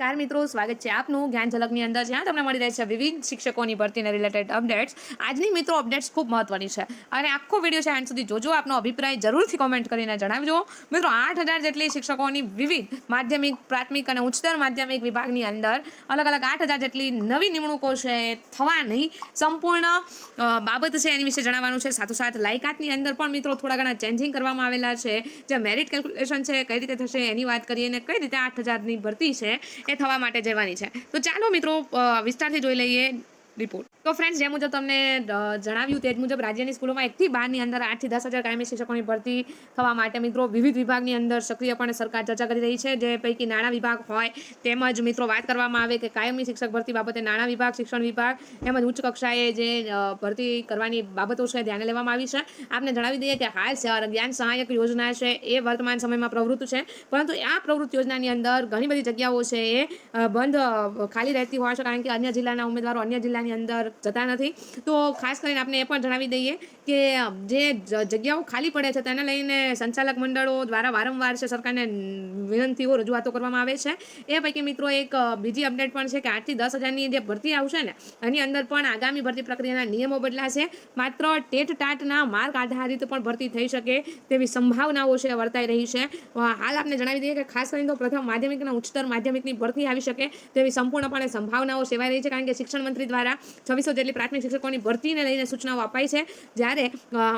Car મિત્રો, સ્વાગત છે આપનું જ્ઞાન ઝલકની અંદર જ્યાં તમને મળી રહે છે વિવિધ શિક્ષકોની ભરતીને રિલેટેડ અપડેટ્સ આજની મિત્રો અપડેટ્સ ખૂબ મહત્વની છે અને આખો વીડિયો છે, એન્ડ સુધી જોજો આપનો અભિપ્રાય જરૂરથી કોમેન્ટ કરીને જણાવજો. મિત્રો, આઠ હજાર જેટલી શિક્ષકોની વિવિધ માધ્યમિક, પ્રાથમિક અને ઉચ્ચતર માધ્યમિક વિભાગની અંદર અલગ અલગ આઠ હજાર જેટલી નવી નિમણૂકો છે થવાની સંપૂર્ણ બાબત છે એની વિશે જણાવવાનું છે. સાથોસાથ લાયકાતની અંદર પણ મિત્રો થોડા ઘણા ચેન્જિંગ કરવામાં આવેલા છે. જે મેરિટ કેલ્ક્યુલેશન છે, કઈ રીતે થશે એની વાત કરીએ અને કઈ રીતે આઠ હજારની ભરતી છે થવા માટે જવાની છે. તો ચાલો મિત્રો વિસ્તારથી જોઈ લઈએ. રિપોર્ટ. તો ફ્રેન્ડ્સ જે મુજબ તમને જણાવ્યું તે મુજબ રાજ્યની સ્કૂલોમાં એકથી બારની અંદર આઠથી દસ હજાર કાયમી શિક્ષકોની ભરતી થવા માટે મિત્રો વિવિધ વિભાગની અંદર સક્રિયપણે સરકાર ચર્ચા કરી રહી છે. જે પૈકી નાણાં વિભાગ હોય તેમજ મિત્રો વાત કરવામાં આવે કે કાયમી શિક્ષક ભરતી બાબતે નાણાં વિભાગ, શિક્ષણ વિભાગ તેમજ ઉચ્ચ કક્ષાએ જે ભરતી કરવાની બાબતો છે ધ્યાને લેવામાં આવી છે. આપને જણાવી દઈએ કે હાલ જ્ઞાન સહાયક યોજના છે, એ વર્તમાન સમયમાં પ્રવૃત્ત છે. પરંતુ આ પ્રવૃત્ત યોજનાની અંદર ઘણી બધી જગ્યાઓ છે, એ બંધ ખાલી રહેતી હોય છે. કારણ કે અન્ય જિલ્લાના ઉમેદવારો અન્ય જિલ્લાની અંદર જતા નથી. તો ખાસ કરીને આપણે એ પણ જણાવી દઈએ કે, જે જગ્યાઓ ખાલી પડે છે તેને લઈને સંચાલક મંડળો દ્વારા વારંવાર છે સરકારને વિનંતીઓ રજૂઆતો કરવામાં આવે છે. એ પૈકી મિત્રો એક બીજી અપડેટ પણ છે કે આઠથી દસ હજારની જે ભરતી આવશે ને, એની અંદર પણ આગામી ભરતી પ્રક્રિયાના નિયમો બદલાશે. માત્ર ટેટ ટાટના માર્ક આધારિત પણ ભરતી થઈ શકે તેવી સંભાવનાઓ છે, વર્તાઈ રહી છે. હાલ આપને જણાવી દઈએ કે ખાસ કરીને તો પ્રથમ માધ્યમિકના ઉચ્ચતર માધ્યમિકની ભરતી આવી શકે તેવી સંપૂર્ણપણે સંભાવનાઓ સેવાઈ રહી છે, કારણ કે શિક્ષણ મંત્રી દ્વારા છવ્વીસો જેટલી પ્રાથમિક શિક્ષકોની ભરતીને લઈને સૂચનાઓ અપાઈ છે. જ્યારે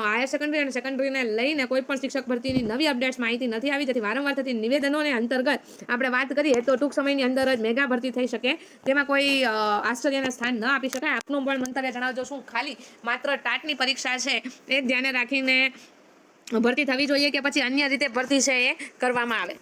હાયર સેકન્ડરી અને સેકન્ડરીને લઈને કોઈ શિક્ષક ભરતીની નવી અપડેટ્સ માહિતી નથી આવી, જેથી વારંવાર થતી નિવેદનોને અંતર્ગત આપણે વાત કરીએ તો ટૂંક સમયની અંદર જ મેગા ભરતી થઈ શકે. તેમાં કોઈ આશ્ચર્યને સ્થાન ન આપી શકાય. આપનું પણ મંતવ્ય જણાવજો શું ખાલી માત્ર ટાટની પરીક્ષા છે એ ધ્યાને રાખીને ભરતી થવી જોઈએ કે પછી અન્ય રીતે ભરતી છે એ કરવામાં આવે?